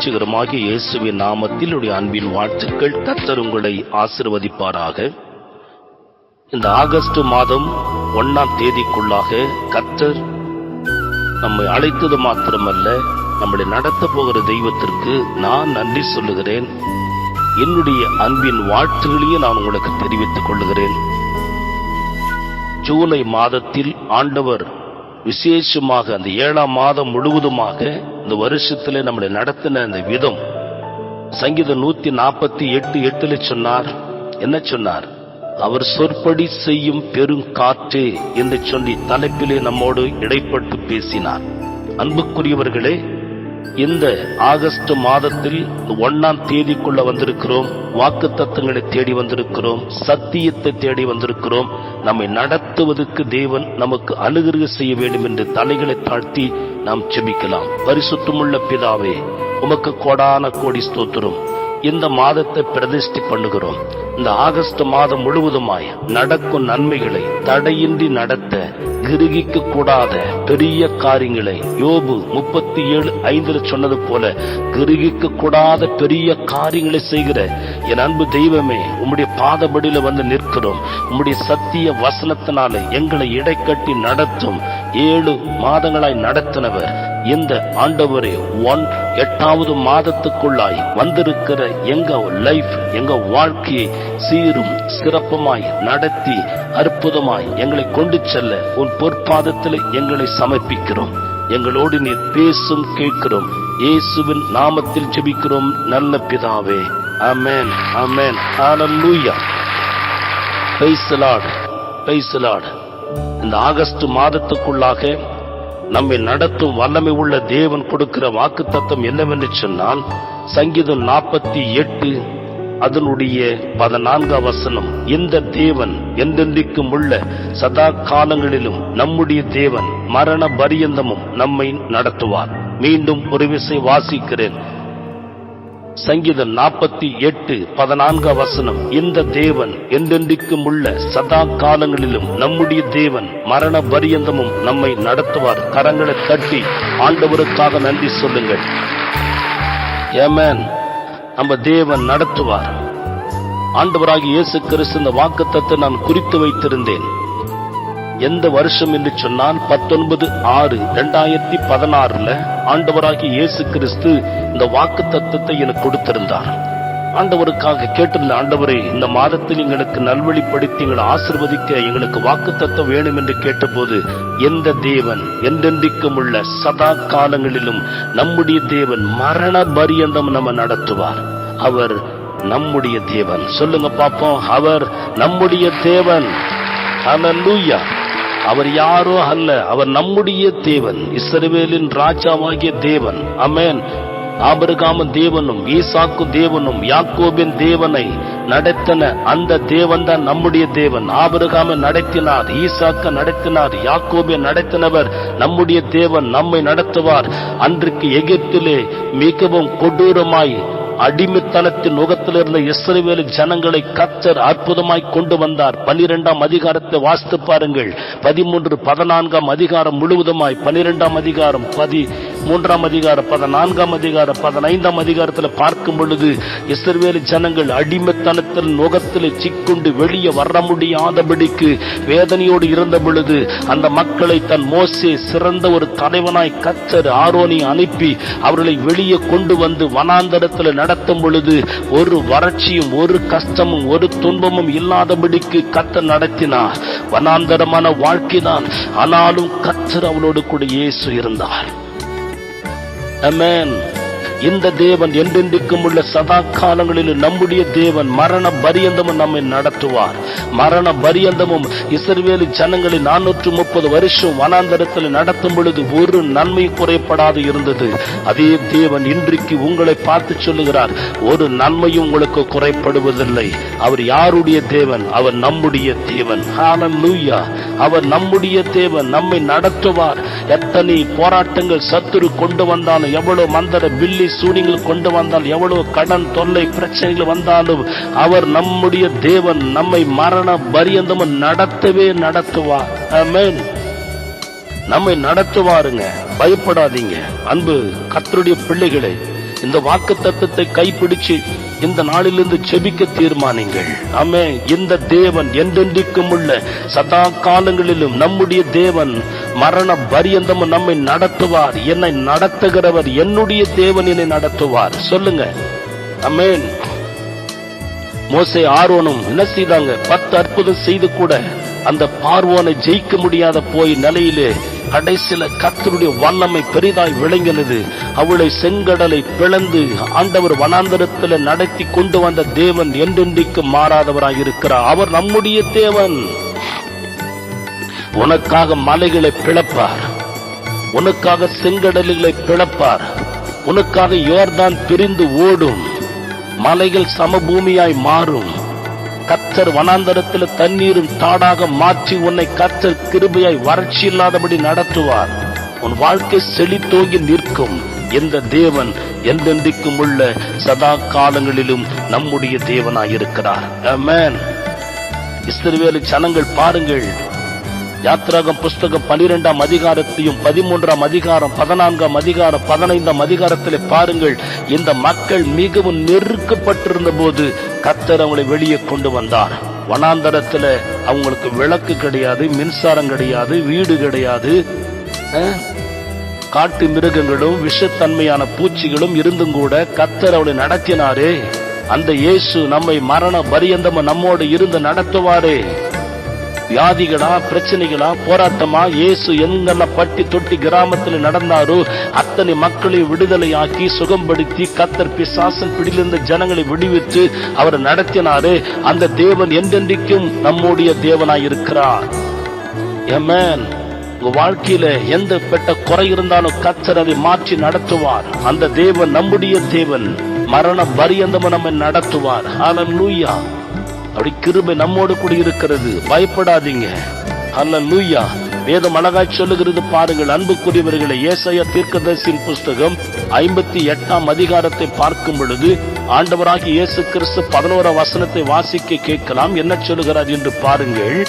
வைஸ்லாட் இயேசுவின் நாமத்தில் உடைய அன்பின் வாழ்த்துக்கள். கர்த்தர் உங்களை ஆசிர்வதிப்பாராக. இந்த ஆகஸ்ட் மாதம் ஒன்னாம் தேதிக்குள்ளாக கர்த்தர் நம்மை அழைத்தது மாத்திரமல்ல நம்மளை நடத்த போகிற தெய்வத்திற்கு நான் நன்றி சொல்லுகிறேன். என்னுடைய அன்பின் வாழ்த்துகளையும் நான் உங்களுக்கு தெரிவித்துக் கொள்ளுகிறேன். ஜூலை மாதத்தில் ஆண்டவர் விசேஷமாக அந்த ஏழாம் மாதம் முழுவதுமாக இந்த வருஷத்துல நம்மளை நடத்தின அந்த விதம். சங்கீதம் நூத்தி நாற்பத்தி எட்டு எட்டுல சொன்னார் என்ன சொன்னார்? அவர் சொற்படி செய்யும் பெருங்காற்றே என்று சொல்லி தலைப்பிலே நம்மோடு இடைப்பட்டு பேசினார். அன்புக்குரியவர்களே இந்த ஆகஸ்ட் மாதத்தில் ஒன்னாம் தேதிக்குள்ள வந்திருக்கிறோம். வாக்கு தத்துவங்களை தேடி வந்திருக்கிறோம். சத்தியத்தை தேடி வந்திருக்கிறோம். நம்மை நடத்துவதற்கு தேவன் நமக்கு அனுகிரக செய்ய வேண்டும் என்று தலைகளை தாழ்த்தி நாம் செபிக்கலாம் பரிசுத்தமுள்ள பிதாவே உமக்கு கோடான கோடி ஸ்தோத்திரம். இந்த மாதத்தை பிரதிஷ்டி பண்ணுகிறோம். இந்த ஆகஸ்ட் மாதம் முழுவதுமாய் நடக்கும் நன்மைகளை தடையின்றி நடத்த கிருகிக்க கூடாத பெரிய காரியங்களை யோபு முப்பத்தி ஏழு ஐந்துல சொன்னது போல கிருகிக்க கூடாத பெரிய காரியங்களை செய்கிற என் அன்பு தெய்வமே உம்முடைய பாதபடியில வந்து நிற்கிறோம். உம்முடைய சத்திய வசனத்தினால எங்களை இடைக்கட்டி நடத்தும் ஏழு மாதங்களாய் நடத்தினவர் இந்த ஆண்டவரே. ஒன் எட்டாவது மாதத்துக்குள்ளாய் வந்திருக்கிற எங்க லைஃப் எங்க வாழ்க்கையை சீரும் சிறப்புமாய் நடத்தி அற்புதமாய் எங்களை கொண்டு செல்ல உன் பொற்பாதத்தில் எங்களை சமர்ப்பிக்கிறோம். எங்களோடு நீர் பேசும் கேட்கிறோம். இயேசுவின் நாமத்தில் ஜெபிக்கிறோம் நல்ல பிதாவே. அமேன் அமேன் ஹalleluya praise the இந்த ஆகஸ்ட் மாதத்துக்குள்ளாக நம்மை நடத்தும் வல்லமை உள்ள தேவன் கொடுக்கிற வாக்கு தத்துவம் என்னவென்று சொன்னால் சங்கீதம் நாற்பத்தி எட்டு அதனுடைய பதினான்காம் வசனம் இந்த தேவன் எந்தெந்திக்கும் உள்ள சதா காலங்களிலும் நம்முடைய தேவன் மரண பரியந்தமும் நம்மை நடத்துவார். மீண்டும் ஒரு விசை வாசிக்கிறேன். சங்கீதம் நாற்பத்தி எட்டு பதினான்கு வசனம். இந்த தேவன் என்றென்றைக்கும் உள்ள சதா காலங்களிலும் நம்முடைய தேவன் மரண பரியந்தமும் நம்மை நடத்துவார். கரங்களை தட்டி ஆண்டவருக்காக நன்றி சொல்லுங்கள். ஏமேன் நம்ம தேவன் நடத்துவார். ஆண்டவராகி இயேசு கிறிஸ்து இந்த வாக்குத்தத்தை நான் குறித்து வைத்திருந்தேன். எந்த வருஷம் என்று சொன்னால் பத்தொன்பது ஆறு ரெண்டாயிரத்தி பதினாறுல ஆண்டவராகி இயேசு கிறிஸ்து இந்த வாக்கு தத்துவத்தை எனக்கு கொடுத்திருந்தார். ஆண்டவருக்காக கேட்டிருந்த ஆண்டவரே இந்த மாதத்தில் எங்களுக்கு நல்வழிப்படுத்தி எங்களை ஆசிர்வதிக்க எங்களுக்கு வாக்கு தத்துவம் வேணும் என்று கேட்டபோது எந்த தேவன் என்றென்றைக்கும் உள்ள சதா காலங்களிலும் நம்முடைய தேவன் மரண பரியந்தம் நம்ம நடத்துவார். அவர் நம்முடைய தேவன். சொல்லுங்க பாப்போம் அவர் நம்முடைய தேவன். ஹalleluya அவர் யாரோ அல்ல அவர் நம்முடைய தேவன் இஸ்ரவேலின் ராஜாவாகிய தேவன். அமேன் ஆபருகாம தேவனும் ஈசாக்கு தேவனும் யாக்கோபின் தேவனை நடத்தின அந்த தேவன் தான் நம்முடைய தேவன். ஆபருகாம நடத்தினார் ஈசாக்க நடத்தினார் யாக்கோபை நடத்தினவர் நம்முடைய தேவன் நம்மை நடத்துவார். அன்றைக்கு எகிப்திலே மிகவும் கொடூரமாய் அடிமைத்தனத்தின் நுகத்தில் இருந்த இஸ்ரேவேலு ஜனங்களை கத்தர் அற்புதமாய் கொண்டு வந்தார். பனிரெண்டாம் அதிகாரத்தை வாசித்து பாருங்கள். பதிமூன்று பதினான்காம் அதிகாரம் முழுவதுமாய் பனிரெண்டாம் அதிகாரம் பதி மூன்றாம் அதிகாரம் பதினான்காம் அதிகாரம் பதினைந்தாம் அதிகாரத்தில் பார்க்கும் பொழுது இஸ்ரவேல் ஜனங்கள் அடிமைத்தனத்தில் நுகத்தில் சிக்குண்டு வெளியே வர முடியாதபடிக்கு வேதனையோடு இருந்த பொழுது அந்த மக்களை தன் மோசே சிறந்த ஒரு தலைவனாய் கச்சர் ஆரோனி அனுப்பி அவர்களை வெளியே கொண்டு வந்து வனாந்தரத்தில் நடத்தும் பொழுது ஒரு வறட்சியும் ஒரு கஷ்டமும் ஒரு துன்பமும் இல்லாதபடிக்கு கத்த நடத்தினார். வனாந்தரமான வாழ்க்கைதான் ஆனாலும் கத்தர் அவளோடு கூட இயேசு இருந்தார். அமேன் இந்த தேவன் என்றென்றைக்கும் உள்ள சதா காலங்களில் நம்முடைய தேவன் மரண பரியந்தமும் நம்மை நடத்துவார். மரண பரியந்தமும் இஸ்ரவேலி ஜனங்களை நானூற்று முப்பது வருஷம் வனாந்தரத்தில் நடத்தும் பொழுது ஒரு நன்மை குறைப்படாது இருந்தது. அதே தேவன் இன்றைக்கு உங்களை பார்த்து சொல்லுகிறார் ஒரு நன்மையும் உங்களுக்கு குறைப்படுவதில்லை அவர் யாருடைய தேவன்? அவர் நம்முடைய தேவன். ஹalleluya அவர் நம்முடைய தேவன் நம்மை நடத்துவார். எத்தனை போராட்டங்கள் சத்துரு கொண்டு வந்தாலும் எவ்வளவு மந்தர பில்லி சூனியங்கள் கொண்டு வந்தால் எவ்வளவு கடன் தொல்லை பிரச்சனைகள் வந்தாலும் அவர் நம்முடைய தேவன் நம்மை மரண பரியந்தமும் நடத்தவே நடத்துவார். நம்மை நடத்துவாருங்க. பயப்படாதீங்க. அன்பு கத்தருடைய பிள்ளைகளை இந்த வாக்கு தத்துவத்தை கைப்பிடிச்சு இந்த நாளிலிருந்து செபிக்க தீர்மானிங்கள். ஆமே இந்த தேவன் என்றென்றைக்கும் உள்ள சதா காலங்களிலும் நம்முடைய தேவன் மரண பரியந்தமும் நம்மை நடத்துவார். என்னை நடத்துகிறவர் என்னுடைய தேவன் என்னை நடத்துவார். சொல்லுங்க. அமேன். மோசை ஆர்வனும் என்ன செய்தாங்க? பத்து அற்புதம் செய்து கூட அந்த பார்வோனை ஜெயிக்க முடியாத போய் நிலையிலே கடைசியில கத்தருடைய வல்லமை பெரிதாய் விளங்கினது. அவளை செங்கடலை பிளந்து ஆண்டவர் வனாந்தரத்தில் நடத்தி கொண்டு வந்த தேவன் என்றென்றைக்கு மாறாதவராய் இருக்கிறார் அவர் நம்முடைய தேவன். உனக்காக மலைகளை பிளப்பார். உனக்காக செங்கடல்களை பிளப்பார். உனக்காக யோர்தான் பிரிந்து ஓடும். மலைகள் சமபூமியாய் மாறும். கத்தர் வனாந்தரத்தில் தண்ணீரும் தாடாக மாற்றி உன்னை கத்தர் கிருபையாய் வறட்சி இல்லாதபடி நடத்துவார். உன் வாழ்க்கை செழித்தோங்கி நிற்கும். எந்த தேவன் எந்தெந்திக்கும் உள்ள சதா காலங்களிலும் நம்முடைய தேவனாயிருக்கிறார். இஸ்ரவேலு ஜனங்கள் பாருங்கள். யாத்ராகம் புஸ்தகம் பனிரெண்டாம் அதிகாரத்தையும் பதிமூன்றாம் அதிகாரம் பதினான்காம் அதிகாரம் பதினைந்தாம் அதிகாரத்தில் பாருங்கள். இந்த மக்கள் மிகவும் நெருக்கப்பட்டிருந்த போது கத்தர் அவங்களை வெளியே கொண்டு வந்தார். வனாந்தரத்துல அவங்களுக்கு விளக்கு கிடையாது மின்சாரம் கிடையாது வீடு கிடையாது. காட்டு மிருகங்களும் விஷத்தன்மையான பூச்சிகளும் இருந்தும் கூட கத்தர் அவளை நடத்தினாரே. அந்த இயேசு நம்மை மரண பரியந்தம நம்மோடு இருந்து நடத்துவாரே. வியாதிகளா பிரச்சனைகளா போராட்டமா இயேசு எங்கெல்லாம் பட்டி தொட்டி கிராமத்தில் நடந்தாரோ அத்தனை மக்களை விடுதலையாக்கி சுகம்படுத்தி கத்தர் பிசாசன் பிடிலிருந்த ஜனங்களை விடுவித்து அவர் நடத்தினாரு. அந்த தேவன் என்றென்றைக்கும் நம்முடைய தேவனாய் இருக்கிறார். Amen. உங்க வாழ்க்கையில எந்த பெட்ட குறை இருந்தாலும் கத்தர் அதை மாற்றி நடத்துவார். அந்த தேவன் நம்முடைய தேவன். மரண பரியந்தம நம்மை நடத்துவார். ஹalleluya அப்படி கிருபை நம்மோடு கூட இருக்கிறது. பயப்படாதீங்க. லூயா வேதம் அழகாய் சொல்லுகிறது பாருங்கள். அன்புக்குரியவர்களை ஏசைய தீர்க்கதரிசியின் புஸ்தகம் ஐம்பத்தி எட்டாம் அதிகாரத்தை பார்க்கும் பொழுது ஆண்டவராக இயேசு கிறிஸ்து பதினோரா வசனத்தை வாசிக்க கேட்கலாம். என்ன சொல்லுகிறார் என்று பாருங்கள்.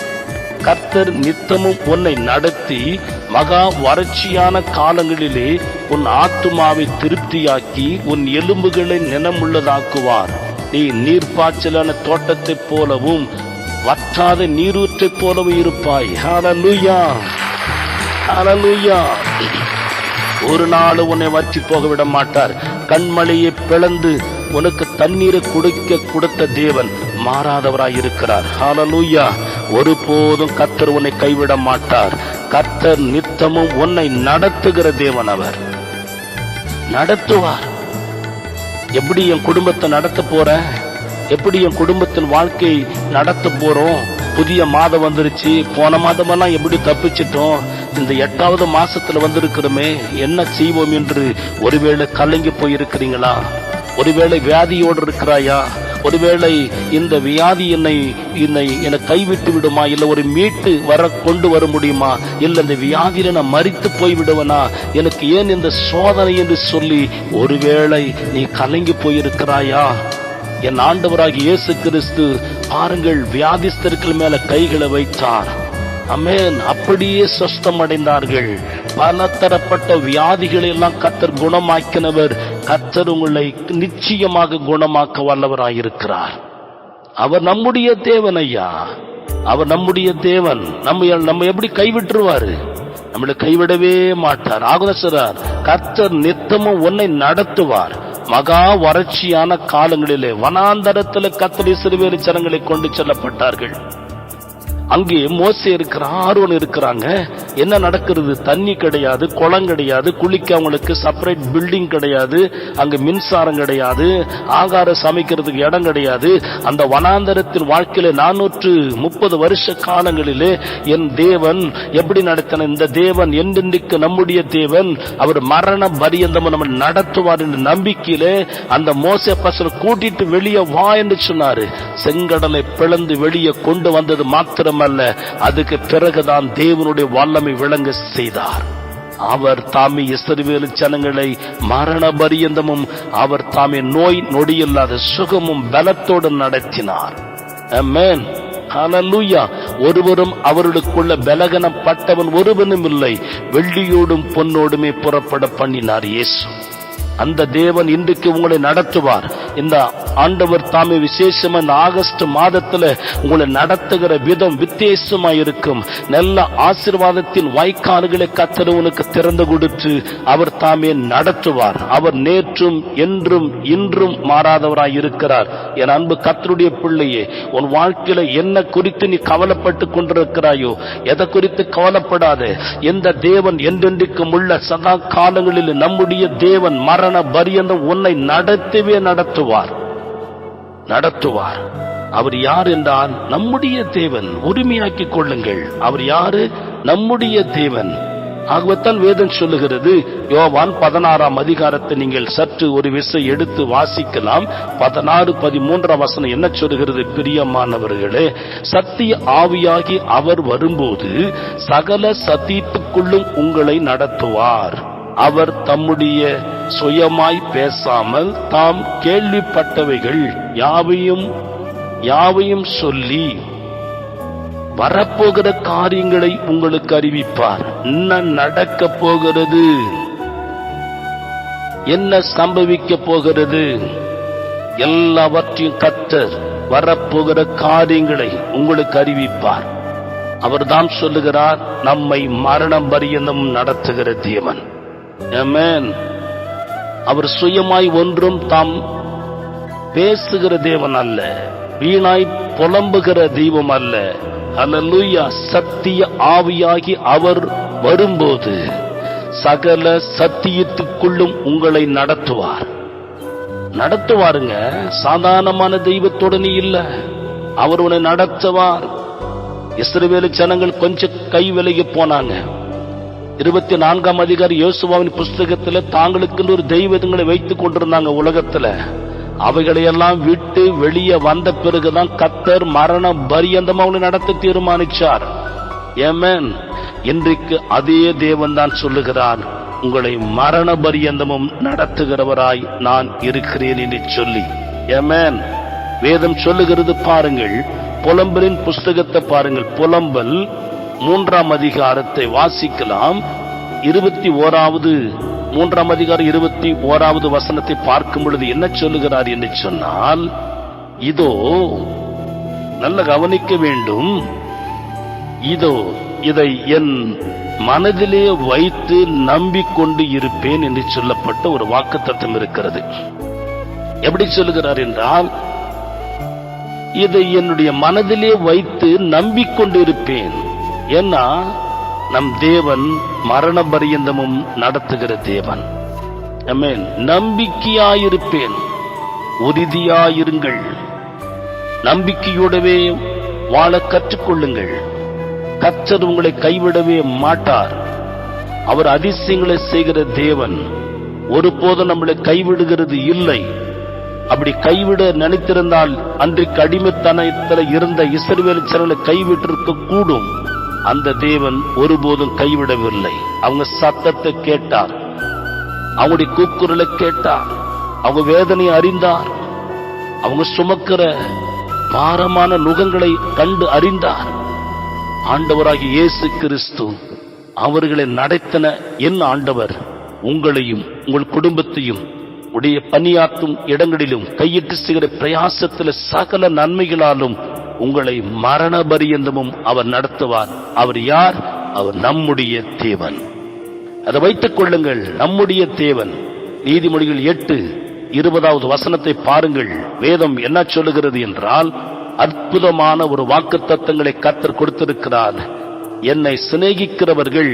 கர்த்தர் நித்தமும் உன்னை நடத்தி மகா வறட்சியான காலங்களிலே உன் ஆத்துமாவை திருப்தியாக்கி உன் எலும்புகளை நினமுள்ளதாக்குவார் நீ நீர்ப்பாய்ச்சலான தோட்டத்தைப் போலவும் வற்றாத நீரூற்றைப் போலவும் இருப்பாய். ஹalleluya ஹalleluya ஒரு நாள் உன்னை வற்றி போக விட மாட்டார். கண்மலையை பிளந்து உனக்கு தண்ணீரை குடிக்க கொடுத்த தேவன் மாறாதவராய் இருக்கிறார் ஹாலலூயா ஒருபோதும் கத்தர் உன்னை கைவிட மாட்டார். கத்தர் நித்தமும் உன்னை நடத்துகிற தேவன் அவர். நடத்துவார். எப்படி என் குடும்பத்தை நடத்த போற? எப்படி என் குடும்பத்தின் வாழ்க்கை நடத்த போறோம்? புதிய மாதம் வந்துருச்சு. போன மாதமெல்லாம் எப்படி தப்பிச்சிட்டோம்? இந்த எட்டாவது மாசத்துல வந்திருக்கிறோமே என்ன செய்வோம் என்று ஒருவேளை கலங்கி போயிருக்கிறீங்களா? ஒருவேளை வியாதியோடு இருக்கிறாயா? ஒருவேளை இந்த வியாதி என்னை என்னை என்னை கைவிட்டு விடுமா? இல்ல ஒரு மீட்டு வர கொண்டு வர முடியுமா? இல்ல இந்த வியாதியில நான் மறித்து போய் விடுவனா? எனக்கு ஏன் இந்த சோதனை என்று சொல்லி ஒருவேளை நீ கலங்கி போயிருக்கிறாயா? என் ஆண்டவராக இயேசு கிறிஸ்து பாருங்கள் வியாதிஸ்தர்கள் மேல கைகளை வைத்தார். அமேன். அப்படியே சொஸ்தம் அடைந்தார்கள் பல தரப்பட்ட வியாதிகளை எல்லாம் கத்தர் குணமாக்கினவர். கத்தர் உங்களை நிச்சயமாக குணமாக்க வல்லவராயிருக்கிறார். அவர் நம்முடைய தேவன் ஐயா. அவர் நம்முடைய தேவன். நம்ம நம்ம எப்படி கைவிட்டுருவாரு? நம்மளை கைவிடவே மாட்டார். ஆகுதசரார் கர்த்தர் நித்தமும் உன்னை நடத்துவார். மகா வறட்சியான காலங்களிலே வனாந்தரத்தில் கத்தரி சிறுவேறு ஜனங்களை கொண்டு செல்லப்பட்டார்கள். அங்கே மோசை இருக்கிற ஆர்வன் இருக்கிறாங்க. என்ன நடக்கிறது? தண்ணி கிடையாது குளம் கிடையாது குளிக்க அவங்களுக்கு செப்பரேட் பில்டிங் கிடையாது அங்கே மின்சாரம் கிடையாது ஆகாரம் சமைக்கிறதுக்கு இடம் கிடையாது. அந்த வனாந்தரத்தின் வாழ்க்கையில நானூற்று முப்பது வருஷ காலங்களிலே என் தேவன் எப்படி நடத்தின இந்த தேவன் என்றென்றைக்கு நம்முடைய தேவன் அவர் மரண பரியந்தம் நம்ம நடத்துவார் என்ற நம்பிக்கையிலே அந்த மோசே பசனை கூட்டிட்டு வெளியே வா என்று சொன்னாரு. செங்கடலை பிளந்து வெளியே கொண்டு வந்தது மாத்திரம் மாத்திரமல்ல அதுக்கு பிறகுதான் தேவனுடைய வல்லமை விளங்க செய்தார் அவர் தாமே இஸ்ரவேலு ஜனங்களை மரண பரியந்தமும் அவர் தாமே நோய் நொடியில்லாத சுகமும் பலத்தோடு நடத்தினார் Amen. Hallelujah. ஒருவரும் அவர்களுக்குள்ள பலகனப்பட்டவன் ஒருவனும் இல்லை வெள்ளியோடும் பொன்னோடுமே புறப்பட பண்ணினார் இயேசு அந்த தேவன் இன்றைக்கு உங்களை நடத்துவார். இந்த ஆண்டவர் தாமே விசேஷமா இந்த ஆகஸ்ட் மாதத்துல உங்களை நடத்துகிற விதம் வித்தியாசமா இருக்கும். நல்ல ஆசீர்வாதத்தின் வாய்க்கால்களை கத்தர் உனக்கு திறந்து கொடுத்து அவர் தாமே நடத்துவார். அவர் நேற்றும் என்றும் இன்றும் மாறாதவராய் இருக்கிறார். என் அன்பு கத்தருடைய பிள்ளையே உன் வாழ்க்கையில என்ன குறித்து நீ கவலைப்பட்டு கொண்டிருக்கிறாயோ எதை குறித்து கவலைப்படாதே. எந்த தேவன் என்றென்றைக்கும் உள்ள சதா காலங்களில் நம்முடைய தேவன் மரண மரண பரியந்தம் உன்னை நடத்தவே நடத்துவார். நடத்துவார். அவர் யார் என்றால் நம்முடைய தேவன். உரிமையாக்கிக் கொள்ளுங்கள். அவர் யாரு? நம்முடைய தேவன். ஆகவத்தான் வேதம் சொல்லுகிறது யோவான் பதினாறாம் அதிகாரத்தை நீங்கள் சற்று ஒரு விசை எடுத்து வாசிக்கலாம். பதினாறு பதிமூன்றாம் வசனம் என்ன சொல்லுகிறது பிரியமானவர்களே? சத்திய ஆவியாகி அவர் வரும்போது சகல சத்தியத்துக்குள்ளும் உங்களை நடத்துவார். அவர் தம்முடைய சுயமாய் பேசாமல் தாம் கேள்விப்பட்டவைகள் யாவையும் யாவையும் சொல்லி வரப்போகிற காரியங்களை உங்களுக்கு அறிவிப்பார். என்ன நடக்க போகிறது? என்ன சம்பவிக்க போகிறது? எல்லாவற்றையும் கத்தர் வரப்போகிற காரியங்களை உங்களுக்கு அறிவிப்பார். அவர்தான் சொல்லுகிறார் நம்மை மரணம் பரியந்தம் நடத்துகிற தேவன். அவர் சுயமாய் ஒன்றும் தாம் பேசுகிற தேவன் அல்ல. வீணாய் புலம்புகிற தெய்வம் அல்ல. அல்லேலூயா சத்திய ஆவியாகி அவர் வரும்போது சகல சத்தியத்துக்குள்ளும் உங்களை நடத்துவார். நடத்துவாருங்க. சாதாரணமான தெய்வத்துடனே இல்ல. அவர் உன்னை நடத்துவார். இஸ்ரவேலு ஜனங்கள் கொஞ்சம் கை விலகி போனாங்க. இருபத்தி நான்காம் அதிகாரி யோசுவாவின் புஸ்தகத்துல தாங்களுக்குன்னு ஒரு தெய்வங்களை வைத்துக் கொண்டிருந்தாங்க உலகத்துல. அவைகளையெல்லாம் விட்டு வெளியே வந்த பிறகுதான் கத்தர் மரண பரியந்தமா அவங்களை நடத்த தீர்மானிச்சார். ஏமேன் இன்றைக்கு அதே தேவன் தான் சொல்லுகிறார் உங்களை மரண பரியந்தமும் நடத்துகிறவராய் நான் இருக்கிறேன் என்று சொல்லி. ஏமேன் வேதம் சொல்லுகிறது பாருங்கள் புலம்பலின் புஸ்தகத்தை பாருங்கள். புலம்பல் மூன்றாம் அதிகாரத்தை வாசிக்கலாம். இருபத்தி ஓராவது மூன்றாம் அதிகாரம் இருபத்தி ஓராவது வசனத்தை பார்க்கும் பொழுது என்ன சொல்லுகிறார் என்று சொன்னால் இதோ நல்ல கவனிக்க வேண்டும். இதோ இதை என் மனதிலே வைத்து நம்பிக்கொண்டு இருப்பேன் என்று சொல்லப்பட்ட ஒரு வாக்குத்தத்தம் இருக்கிறது. எப்படி சொல்லுகிறார் என்றால் இதை என்னுடைய மனதிலே வைத்து நம்பிக்கொண்டிருப்பேன் ஏன்னா நம் தேவன் மரண பரியந்தமும் நடத்துகிற தேவன். நம்பிக்கையாயிருப்பேன். உறுதியாயிருங்கள். நம்பிக்கையோடவே வாழ கற்றுக்கொள்ளுங்கள். கச்சர் உங்களை கைவிடவே மாட்டார். அவர் அதிசயங்களை செய்கிற தேவன். ஒருபோதும் நம்மளை கைவிடுகிறது இல்லை. அப்படி கைவிட நினைத்திருந்தால் அன்றைக்கு அடிமைத்தனத்தில் இருந்த இஸ்ரவேல் ஜனங்களை கைவிட்டிருக்க கூடும் அந்த தேவன் ஒருபோதும் கைவிடவில்லை. அவங்க சத்தத்தை கேட்டார். அவங்களுடைய கூக்குரலை கேட்டார். அவங்க வேதனையை அறிந்தார். அவங்க சுமக்கிற பாரமான நுகங்களை கண்டு அறிந்தார். ஆண்டவராகி இயேசு கிறிஸ்து அவர்களை நடத்தின என் ஆண்டவர் உங்களையும் உங்கள் குடும்பத்தையும் உடைய பணியாற்றும் இடங்களிலும் கையிட்டு செய்கிற பிரயாசத்தில் சகல நன்மைகளாலும் உங்களை மரண பரியந்தமும் அவர் நடத்துவார். அவர் யார்? அவர் நம்முடைய தேவன். அதை வைத்துக் கொள்ளுங்கள் நம்முடைய தேவன். நீதிமொழிகள் எட்டு இருபதாவது வசனத்தை பாருங்கள். வேதம் என்ன சொல்லுகிறது என்றால் அற்புதமான ஒரு வாக்கு தத்தங்களை கத்தர் கொடுத்திருக்கிறார். என்னை சிநேகிக்கிறவர்கள்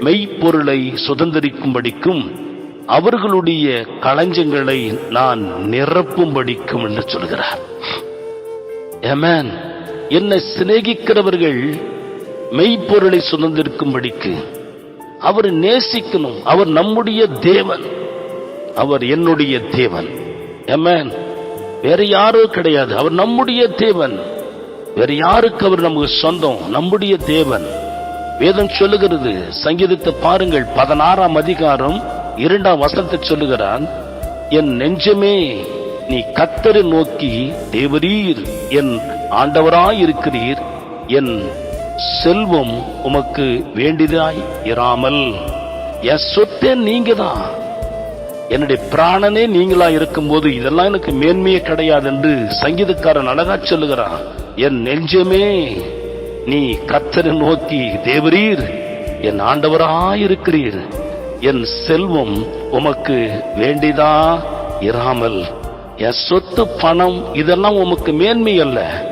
மெய்ப்பொருளை சுதந்திரிக்கும்படிக்கும் அவர்களுடைய களஞ்சங்களை நான் நிரப்பும்படிக்கும் என்று சொல்கிறார். ஏமேன் என்னை சிநேகிக்கிறவர்கள் மெய்ப்பொருளை சுதந்திருக்கும்படிக்கு அவர் நேசிக்கணும். அவர் நம்முடைய தேவன். அவர் என்னுடைய தேவன். ஏமேன் வேற யாரும் கிடையாது. அவர் நம்முடைய தேவன். வேற யாருக்கு அவர் நமக்கு சொந்தம்? நம்முடைய தேவன். வேதம் சொல்லுகிறது சங்கீதத்தை பாருங்கள் பதினாறாம் அதிகாரம் இரண்டாம் வசனத்தை சொல்லுகிறான் என் நெஞ்சமே நீ கத்தரை நோக்கி தேவரீர் என் ஆண்டவராயிருக்கிறீர். என் செல்வம் உமக்கு வேண்டியதாய் இராமல். என் சொத்தே நீங்க தான் என்னுடைய பிராணனே நீங்களா இருக்கும்போது இதெல்லாம் எனக்கு மேன்மையே கிடையாது என்று சங்கீதக்காரன் அழகா சொல்லுகிறான் என் நெஞ்சமே நீ கத்தரை நோக்கி தேவரீர் என் ஆண்டவராயிருக்கிறீர். என் செல்வம் உமக்கு வேண்டிதா இராமல். என் சொத்து பணம் இதெல்லாம் உமக்கு மேன்மை அல்ல.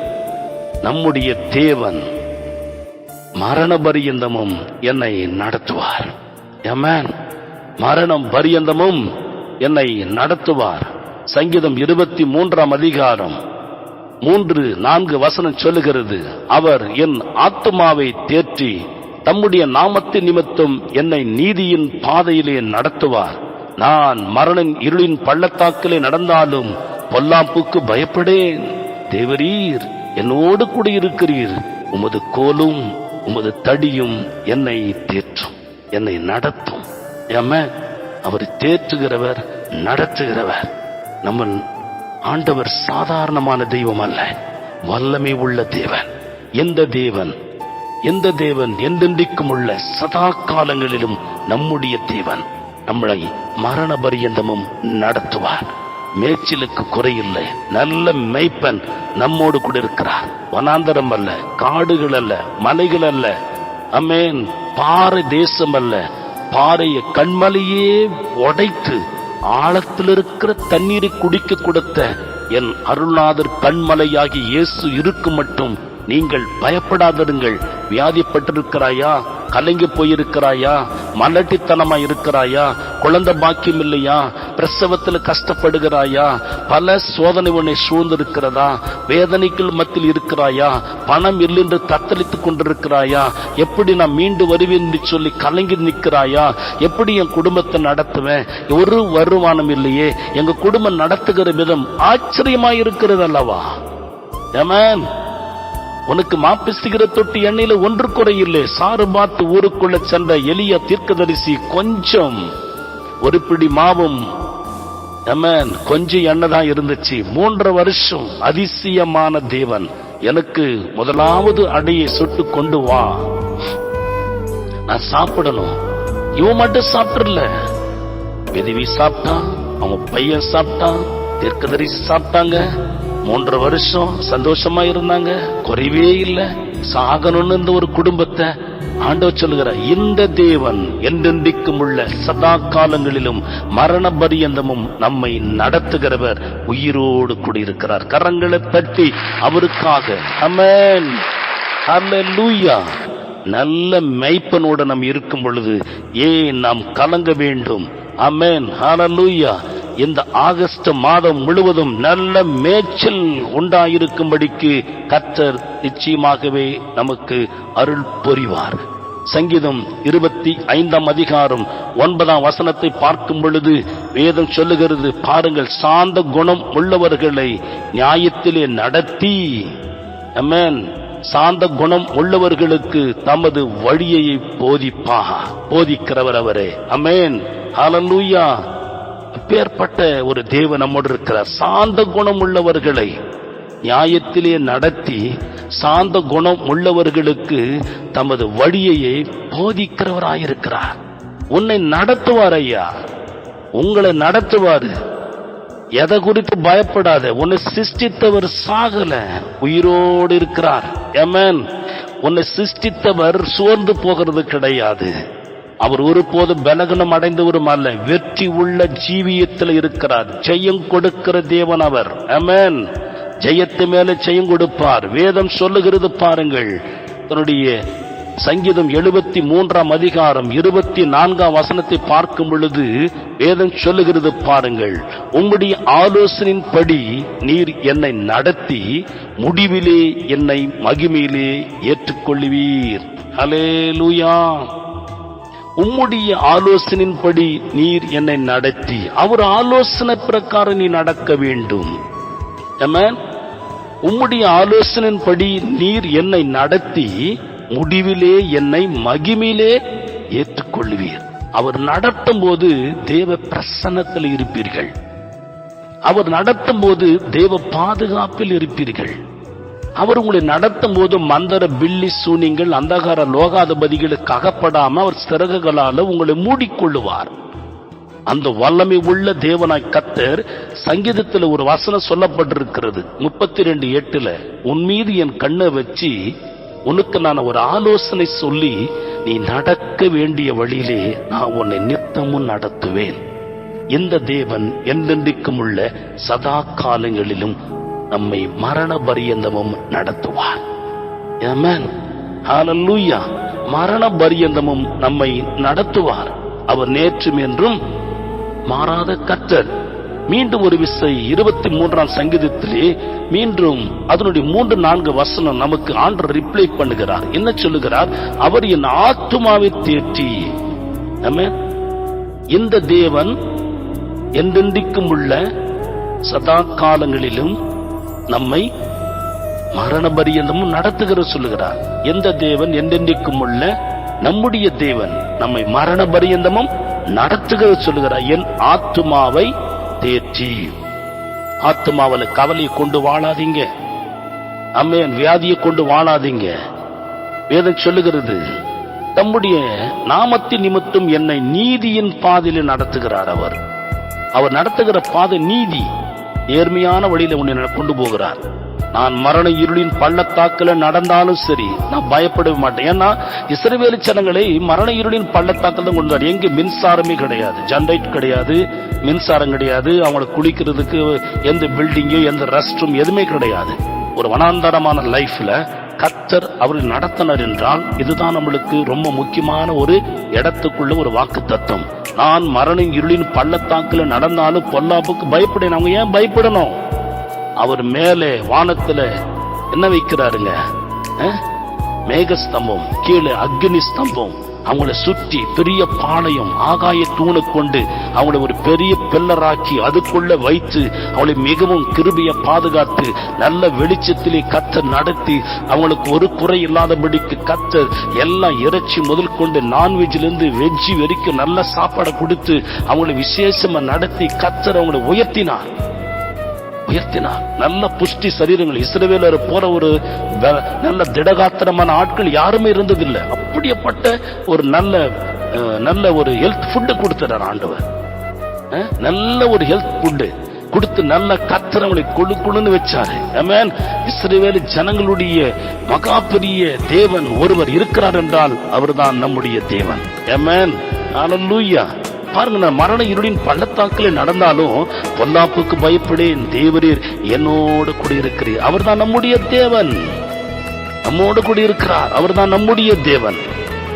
நம்முடைய தேவன் மரண பரியந்தமும் என்னை நடத்துவார். Amen. மரணம் பரியந்தமும் என்னை நடத்துவார். சங்கீதம் இருபத்தி மூன்றாம் அதிகாரம் மூன்று நான்கு வசனம் சொல்லுகிறது அவர் என் ஆத்மாவை தேற்றி தம்முடைய நாமத்து நிமித்தம் என்னை நீதியின் பாதையிலே நடத்துவார். நான் மரணம் இருளின் பள்ளத்தாக்கிலே நடந்தாலும் பொல்லாப்புக்கு பயப்படேன். தேவரீர் என்னோடு கூட இருக்கிறீர். உமது கோலும் உமது தடியும் என்னை தேற்றும் என்னை நடத்தும். ஏம அவர் தேற்றுகிறவர் நடத்துகிறவர். நம்ம ஆண்டவர் சாதாரணமான தெய்வம் அல்ல. வல்லமை உள்ள தேவன். எந்த தேவன்? எந்த தேவன்? எந்தெந்திக்கும் உள்ள சதா காலங்களிலும் நம்முடைய தேவன். நம்மளை மரண பரியந்தமும் நடத்துவார். மேய்ச்சலுக்கு குறையில்லை. நல்ல மெய்ப்பன் நம்மோடு கூட இருக்கிறார். வனாந்தரம் அல்ல காடுகள் அல்ல மலைகள் அல்ல. அமேன். பாறை தேசம் அல்ல. பாறைய கண்மலையே உடைத்து ஆழத்தில் இருக்கிற தண்ணீரை குடிக்க கொடுத்த என் அருள்நாதர் கண்மலையாகி இயேசு இருக்கும் மட்டும் நீங்கள் பயப்படாதிருங்கள். வியாதிப்பட்டிருக்கிறாயா? கலங்கி போயிருக்கிறாயா? மலட்டித்தனமா இருக்கிறாயா? குழந்தை பாக்கியம் இல்லையா? பிரசவத்தில் கஷ்டப்படுகிறாயா? பல சோதனை உன்னை சூழ்ந்திருக்கிறதா? வேதனைகள் மத்தியில் இருக்கிறாயா? பணம் இல்லென்று தத்தளித்துக் கொண்டிருக்கிறாயா? எப்படி நான் மீண்டு வருவேன் என்று சொல்லி கலங்கி நிற்கிறாயா? எப்படி என் குடும்பத்தை நடத்துவேன்? ஒரு வருமானம் இல்லையே. எங்க குடும்பம் நடத்துகிற விதம் ஆச்சரியமாய் இருக்கிறது அல்லவா ஏமேன் உனக்கு மாப்பிசுகிற தொட்டி எண்ணெயில ஒன்று குறையில்லை சாறு பார்த்து ஊருக்குள்ள சென்ற எளிய தீர்க்கதரிசி கொஞ்சம் ஒரு பிடி மாவும். கொஞ்சம் எண்ணெய் தான் இருந்துச்சு. மூன்றரை வருஷம் அதிசயமான தேவன். எனக்கு முதலாவது அடையை சுட்டு கொண்டு வா. நான் சாப்பிடணும். இவன் மட்டும் சாப்பிடல. விதவி சாப்பிட்டான். அவன் பையன் சாப்பிட்டான். தீர்க்கதரிசி சாப்பிட்டாங்க. மூன்று வருஷம் சந்தோஷமா இருந்தாங்க குறைவே இல்லை. சாகணும்னு இந்த ஒரு குடும்பத்தை ஆண்டவர் சொல்லுகிறார். இந்த தேவன் என்றென்றைக்கும் உள்ள சதா காலங்களிலும் மரண பரியந்தமும் நம்மை நடத்துகிறவர். உயிரோடு கூடியிருக்கிறார். கரங்களை தட்டி அவருக்காக. அமேன் ஹalleluya நல்ல மெய்ப்பனோட நாம் இருக்கும் பொழுது ஏன் நாம் கலங்க வேண்டும்? அமேன் ஹலலூயா இந்த ஆகஸ்ட் மாதம் முழுவதும் நல்ல மேய்ச்சல் உண்டாயிருக்கும்படிக்கு கத்தர் நிச்சயமாகவே நமக்கு அருள் புரிவார். சங்கீதம் இருபத்தி ஐந்தாம் அதிகாரம் ஒன்பதாம் வசனத்தை பார்க்கும் பொழுது வேதம் சொல்லுகிறது பாருங்கள் சாந்த குணம் உள்ளவர்களை நியாயத்திலே நடத்தி. அமேன் சாந்த குணம் உள்ளவர்களுக்கு தமது வழியை போதிப்பா போதிக்கிறவர் அவரே. அமேன் ஹலலூயா அப்பேற்பட்ட ஒரு தேவன் நம்மோடு இருக்கிறார் சாந்த குணம் உள்ளவர்களை நியாயத்திலே நடத்தி சாந்த குணம் உள்ளவர்களுக்கு தமது வழியையே போதிக்கிறவராயிருக்கிறார். உன்னை நடத்துவார் ஐயா. உங்களை நடத்துவார். எதை குறித்து பயப்படாத. உன்னை சிருஷ்டித்தவர் சாகல. உயிரோடு இருக்கிறார். எமன் உன்னை சிருஷ்டித்தவர் சோர்ந்து போகிறது கிடையாது. அவர் ஒருபோதும் பலகனம் அடைந்தவரும் அல்ல. வெற்றி உள்ள ஜீவியத்தில் இருக்கிறார். ஜெயம் கொடுக்கிற தேவன் அவர். அமேன் ஜெயத்து மேல ஜெயம் கொடுப்பார். வேதம் சொல்லுகிறது பாருங்கள். தன்னுடைய சங்கீதம் எழுபத்தி மூன்றாம் அதிகாரம் இருபத்தி நான்காம் வசனத்தை பார்க்கும் பொழுது வேதம் சொல்லுகிறது பாருங்கள். உம்முடைய ஆலோசனையின்படி நீர் என்னை நடத்தி முடிவிலே என்னை மகிமையிலே ஏற்றுக்கொள்ளுவீர். ஹalleluya உம்முடைய ஆலோசனையின்படி நீர் என்னை நடத்தி அவர் ஆலோசனை பிரகாரம் நீ நடக்க வேண்டும். உம்முடைய ஆலோசனையின்படி நீர் என்னை நடத்தி முடிவிலே என்னை மகிமையிலே ஏற்றுக்கொள்வீர். அவர் நடத்தும் போது தேவ பிரசன்னத்தில் இருப்பீர்கள். அவர் நடத்தும் போது தேவ பாதுகாப்பில் இருப்பீர்கள். அவர் உங்களை நடத்தும் போது மந்தர பில்லி சூனிங்கள் அந்தகார லோகாதிபதிகளுக்கு அகப்படாம அவர் சிறகுகளால உங்களை மூடிக்கொள்ளுவார். அந்த வல்லமை உள்ள தேவனாய் கத்தர் சங்கீதத்தில் ஒரு வசனம் சொல்லப்பட்டிருக்கிறது. முப்பத்தி ரெண்டு எட்டுல உன் மீது என் கண்ணை வச்சு உனக்கு நான் ஒரு ஆலோசனை சொல்லி நீ நடக்க வேண்டிய வழியிலே நான் உன்னை நித்தமும் நடத்துவேன். இந்த தேவன் என்றென்றைக்கும் உள்ள சதா காலங்களிலும் நம்மை மரண பரியந்தமும் நடத்துவார் மரண பரியந்தமும் நம்மை நடத்துவார். அவர் நேற்றும் என்றும் மாறாத கத்தர் மீண்டும் ஒரு விசை இருபத்தி மூன்றாம் சங்கீதத்திலே மீண்டும் அதனுடைய மூன்று நான்கு வசனம் நமக்கு ஆண்டு ரிப்ளை பண்ணுகிறார். என்ன சொல்லுகிறார்? அவர் என் ஆத்துமாவை தேற்றி. இந்த தேவன் என்றென்றைக்கும் உள்ள சதா காலங்களிலும் நம்மை மரண பரியந்தமும் நடத்துகிற சொல்லுகிறார். எந்த தேவன் என்றென்றைக்கும் உள்ள நம்முடைய தேவன் நம்மை மரண பரியந்தமும் நடத்துகிற சொல்லுகிறார். என் ஆத்துமாவை தேற்றி. ஆத்துமாவில் கவலையை கொண்டு வாழாதீங்க. அம்மையன் வியாதியை கொண்டு வாழாதீங்க. வேதம் சொல்லுகிறது தம்முடைய நாமத்தின் நிமித்தம் என்னை நீதியின் பாதையில் நடத்துகிறார் அவர். அவர் நடத்துகிற பாதை நீதி. நேர்மையான வழியில உன்னை கொண்டு போகிறார். நான் மரண இருளின் பள்ளத்தாக்கில் நடந்தாலும் சரி நான் பயப்படவே மாட்டேன். ஏன்னா இஸ்ரவேலி ஜனங்களை மரண இருளின் பள்ளத்தாக்கில் தான் கொண்டு வந்தார். மின்சாரமே கிடையாது. ஜென்ரேட் கிடையாது. மின்சாரம் கிடையாது. அவங்களுக்கு குளிக்கிறதுக்கு எந்த பில்டிங்கோ எந்த ரெஸ்ட் ரூம் எதுவுமே கிடையாது. ஒரு வனாந்தரமான லைஃப்ல கத்தர் அவர் நடத்தினர் என்றால் இதுதான் நம்மளுக்கு ரொம்ப முக்கியமான ஒரு இடத்துக்குள்ள ஒரு வாக்கு தத்துவம் நான் மரண இருளின் பள்ளத்தாக்குல நடந்தாலும் பொல்லாப்புக்கு பயப்படணும். அவங்க ஏன் பயப்படணும்? அவர் மேலே வானத்துல என்ன வைக்கிறாருங்க? மேகஸ்தம்பம் கீழே அக்னி ஸ்தம்பம். அவங்கள சுற்றி பெரிய பாளையம் ஆகாய தூணை கொண்டு அவங்கள ஒரு பெரிய பில்லராக்கி அதுக்குள்ள வைத்து அவளை மிகவும் கிருபிய பாதுகாத்து நல்ல வெளிச்சத்திலே கத்த நடத்தி அவங்களுக்கு ஒரு குறை இல்லாதபடிக்கு கத்த எல்லாம் இறைச்சி முதல் கொண்டு நான்வெஜ்லேருந்து வெஜ்ஜி வரைக்கும் நல்ல சாப்பாடை கொடுத்து அவங்களை விசேஷமா நடத்தி கத்தர் அவங்களை உயர்த்தினார். உயர்த்தினார். நல்ல புஷ்டி சரீரங்கள். இஸ்ரவேலர் போற ஒரு நல்ல திடகாத்திரமான ஆட்கள் யாருமே இருந்ததில்லை. அப்படியேப்பட்ட ஒரு நல்ல நல்ல ஒரு ஹெல்த் ஃபுட்டு கொடுத்துறார் ஆண்டவர். நல்ல ஒரு ஹெல்த் ஃபுட்டு கொடுத்து நல்ல கத்திரவங்களை கொழு கொழுன்னு வச்சாரு. ஆமென் இஸ்ரவேல் ஜனங்களுடைய மகா பெரிய தேவன் ஒருவர் இருக்கிறார் என்றால் அவர்தான் நம்முடைய தேவன். ஆமென் ஹalleluya பாருங்க நான் மரண இருளின் பள்ளத்தாக்கில் நடந்தாலும் பொல்லாப்புக்கு பயப்படேன். தேவரீர் என்னோடு கூடியிருக்கிறீர். அவர் அவர்தான் நம்முடைய தேவன். நம்மோடு கூடியிருக்கிறார். அவர் அவர்தான் நம்முடைய தேவன்.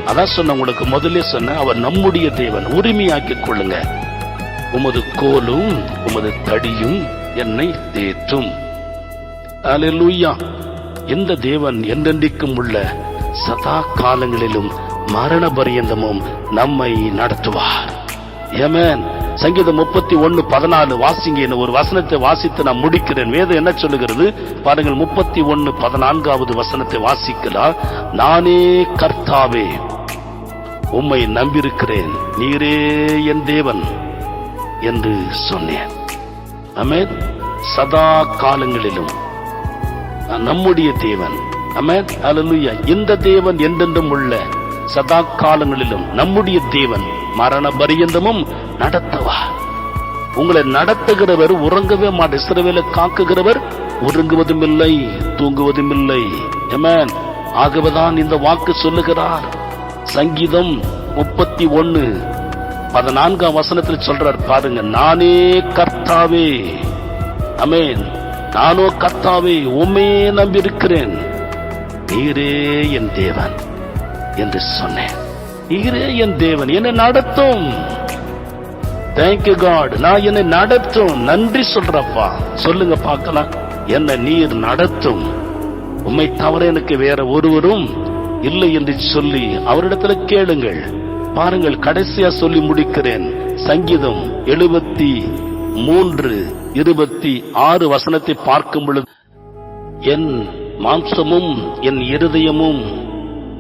அதான் சொன்ன உங்களுக்கு முதல்ல சொன்ன அவர் நம்முடைய தேவன். உரிமையாக்கிக் கொள்ளுங்க. உமது கோலும் உமது தடியும் என்னை தேற்றும். அல்லேலூயா இந்த தேவன் என்றென்றைக்கும் உள்ள சதா காலங்களிலும் மரண பரியந்தமும் நம்மை நடத்துவார். ஏமேன். சங்கீதம் முப்பத்தி ஒன்னு பதினாலு வாசிங்க ஒரு வசனத்தை வாசித்து நான் முடிக்கிறேன். வேதம் என்ன சொல்லுகிறது? பாருங்கள் முப்பத்தி ஒன்னு பதினான்காவது வசனத்தை வாசிக்கலாம் நானே கர்த்தாவே உம்மை நம்பியிருக்கிறேன். நீரே என் தேவன் என்று சொன்னேன். அமேன் சதா காலங்களிலும் நம்முடைய தேவன். அமேன் அலலுயா இந்த தேவன் என்றென்றும் உள்ள சதா காலங்களிலும் நம்முடைய தேவன் மரண பரியந்தமும் நடத்துவார் உங்களை நடத்துகிறவர் உறங்கவே மாட்டார். இஸ்ரவேலை காக்குகிறவர் உறங்குவதும் இல்லை தூங்குவதும் இல்லை அமேன் ஆகவேதான் இந்த வாக்கு சொல்லுகிறார். சங்கீதம் முப்பத்தி ஒன்னு பதினான்காம் வசனத்தில் சொல்றார். பாருங்க நானே கர்த்தாவே. அமேன் நானோ கர்த்தாவே உமே நம்பியிருக்கிறேன். நீரே என் தேவன். என்று சொன்னேன். நீரே என் தேவன் என்னை நடத்தும். தேங்க்யூ காட் நான் என்னை நடத்தும். நன்றி சொல்றப்பா. சொல்லுங்க பார்க்கலாம். என்னை நீர் நடத்தும். உண்மை தவிர எனக்கு வேற ஒருவரும் இல்லை என்று சொல்லி அவரிடத்துல கேளுங்கள். பாருங்கள் கடைசியா சொல்லி முடிக்கிறேன். சங்கீதம் எழுபத்தி மூன்று இருபத்தி ஆறு வசனத்தை பார்க்கும் பொழுது என் மாம்சமும் என் இருதயமும்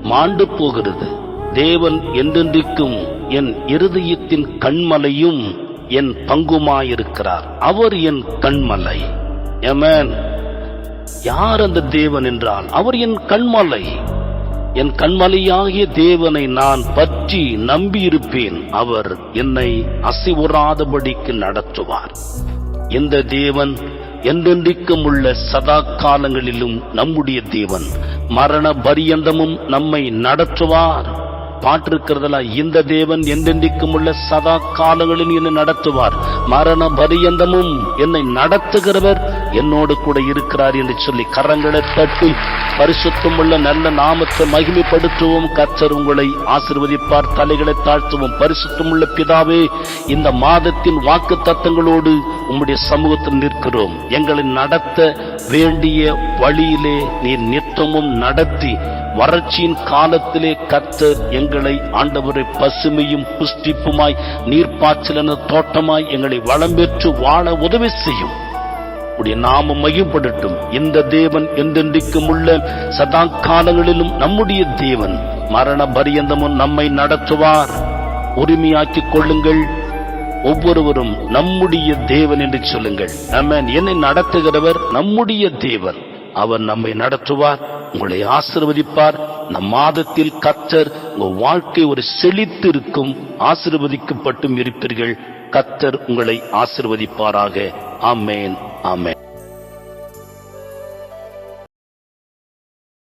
மாண்டு போகிறது. தேவன் என்றென்றைக்கும் என் இருதயத்தின் கண்மலையும் என் பங்குமாயிருக்கிறார். அவர் என் கண்மலை. Amen. யார் அந்த தேவன் என்றால் அவர் என் கண்மலை. என் கண்மலையாகிய தேவனை நான் பற்றி நம்பியிருப்பேன். அவர் என்னை அசைவுறாதபடிக்கு நடத்துவார். இந்த தேவன் என்றென்றைக்கும் உள்ள சதா காலங்களிலும் நம்முடைய தேவன் மரண பரியந்தமும் நம்மை நடத்துவார். பாட்டிருக்கிறதுல இந்த தேவன் என்றென்றைக்கும் உள்ள சதா காலங்களில் என்னை நடத்துவார். மரண பரியந்தமும் என்னை நடத்துகிறவர் என்னோடு கூட இருக்கிறார் என்று சொல்லி கரங்களை தட்டி பரிசுத்தம் உள்ள நல்ல நாமத்தை மகிமைப்படுத்துவோம். கர்த்தர் உங்களை ஆசிர்வதிப்பார் தலைகளை தாழ்த்துவோம். பரிசுத்தம் உள்ள பிதாவே இந்த மாதத்தின் வாக்கு தத்தங்களோடு உம்முடைய சமூகத்தில் நிற்கிறோம். எங்களை நடத்த வேண்டிய வழியிலே நீர் நித்தமும் நடத்தி வறட்சியின் காலத்திலே கர்த்தர் எங்களை ஆண்டவரை பசுமையும் புஷ்டிப்புமாய் நீர்ப்பாய்ச்சலன தோட்டமாய் எங்களை வளம் பெற்று வாழ உதவி செய்யும். உடைய நாமம் மையப்படட்டும் இந்த தேவன் எந்தென்றைக்கும் உள்ள சதா காலங்களிலும் நம்முடைய தேவன் மரண பரியந்தமும் நம்மை நடத்துவார். உரிமையாக்கிக் கொள்ளுங்கள். ஒவ்வொருவரும் நம்முடைய தேவன் என்று சொல்லுங்கள். நம்ம என்னை நடத்துகிறவர் நம்முடைய தேவன். அவர் நம்மை நடத்துவார் உங்களை ஆசிர்வதிப்பார். நம் மாதத்தில் கத்தர் உங்கள் வாழ்க்கை ஒரு செழித்து இருக்கும் ஆசிர்வதிக்கப்பட்டும் இருப்பீர்கள். கத்தர் உங்களை ஆசிர்வதிப்பாராக. ஆமேன். ஆமேன்